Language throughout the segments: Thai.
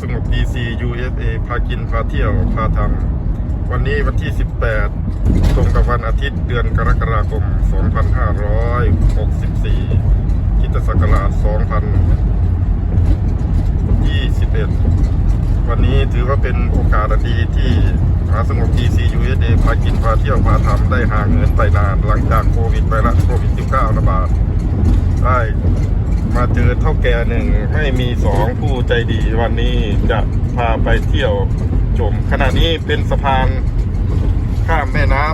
สงบ DC USA พากินพาเที่ยวพาทำวันนี้วันที่ 18 ตรงกับวันอาทิตย์เดือนกรกฎาคม 2564คริสตศักราช2021 วันนี้ถือว่าเป็นโอกาสดีที่มหาสงบ DC USA พากินพาเที่ยวพาทำได้ห่างเงินไปนาน หลังจากโควิดไวรัสโควิด 19 ระบาดได้ มาเจอเท่าแก่หนึ่งไม่มีสองผู้ใจดีวันนี้จะพาไปเที่ยวชมขณะนี้เป็นสะพานข้ามแม่น้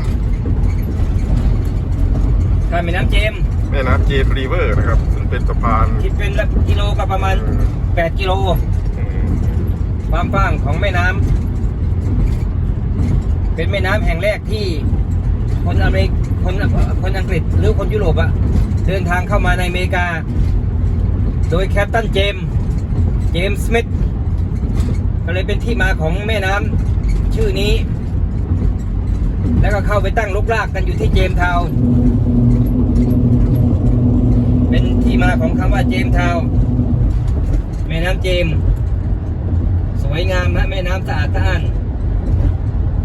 ถ้าแม่น้ำเจมส์ำแม่น้ำเจมรีเวอร์นะครับซึ่งเป็นสะพานคิดเป็นละกิโลก็ประมาณ8กิโลอืมความกว้างของแม่น้ำเป็นแม่น้ำแห่งแรกที่คนอเมริกคนคนอังกฤษหรือคนยุโรปอะเดินทางเข้ามาในอเมริกา โดยแคปตันเจมส์เจมส์สมิธก็เลยเป็นที่มาของแม่น้ำชื่อนี้ แล้วก็เข้าไปตั้งลกรากกันอยู่ที่เจมส์ทาวเป็นที่มาของคำว่าเจมส์ทาวแม่น้ำเจมส์สวยงามนะแม่น้ำสะอาดสะอ้าน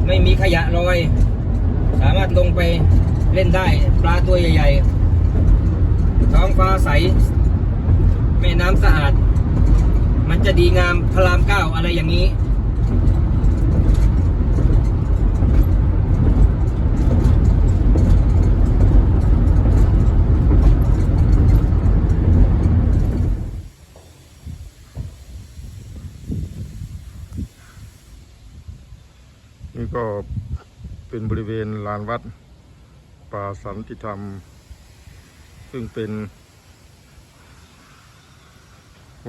ไม่มีขยะลอย สามารถลงไปเล่นได้ปลาตัวใหญ่ ๆ ท้องฟ้าใส แม่น้ำสะอาด มันจะดีงามพระรามเก้าอะไรอย่างนี้ นี่ก็เป็นบริเวณลานวัดป่าสันติธรรม ซึ่งเป็น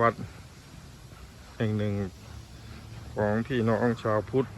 วัดแห่งหนึ่งของพี่น้องชาวพุทธ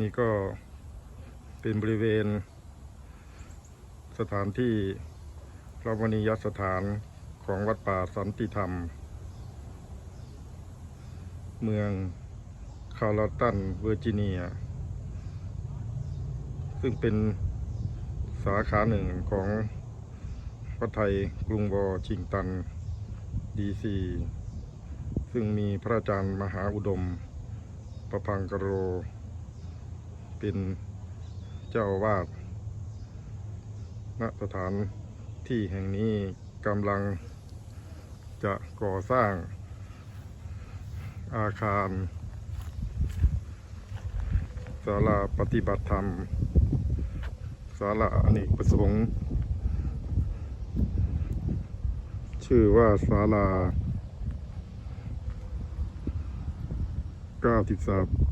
นี่ก็เป็นบริเวณ สถานที่พระวณียสถานของวัดป่าสันติธรรม เมืองคาร์ลตันเวอร์จิเนีย ซึ่งเป็นสาขาหนึ่งของวัดไทยกรุงวอชิงตัน ดีซี ซึ่งมีพระอาจารย์มหาอุดม ประพังกโร เป็นเจ้าวาสณสถานที่แห่งนี้กำลังจะก่อสร้างอาคารศาลาปฏิบัติธรรมศาลาอเนกประสงค์ ชื่อว่าศาลา 93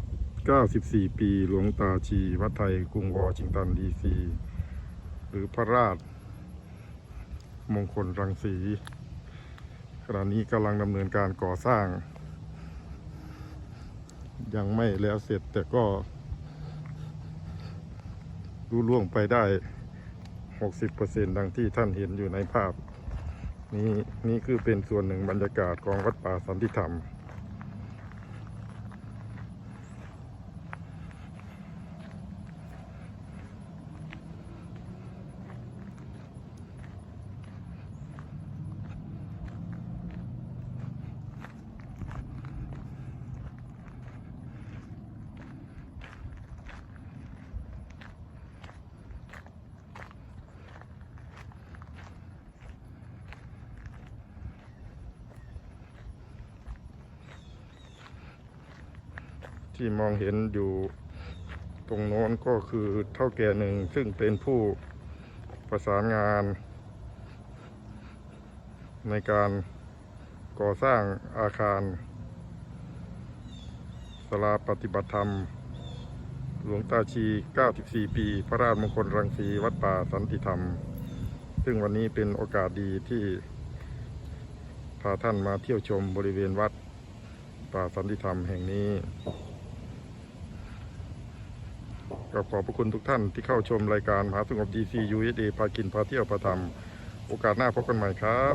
94 ปี หลวงตาชีวัดไทย กรุงวอชิงตันดีซี หรือพระราช มงคลรังสี ขณะนี้กำลังดำเนินการก่อสร้าง ยังไม่แล้วเสร็จแต่ก็รู้ล่วงไปได้ 60%ดังที่ท่านเห็นอยู่ในภาพ นี้นี่คือเป็นส่วนหนึ่งบรรยากาศของวัดป่าสันติธรรม ที่มองเห็นอยู่ตรงโน้นก็คือเท่าแก่หนึ่งซึ่งเป็นผู้ประสานงาน ในการก่อสร้างอาคารสลาปฏิบัติธรรม หลวงตาชี 94 ปี พระราชมงคลรังสีวัดป่าสันติธรรม ซึ่งวันนี้เป็นโอกาสดีที่พาท่านมาเที่ยวชมบริเวณวัดป่าสันติธรรมแห่งนี้ ก็ขอบพระคุณทุกท่านที่เข้าชมรายการมหาสงบดีซียูเอสเอพากินพาเที่ยวพาทำโอกาสหน้าพบกันใหม่ครับ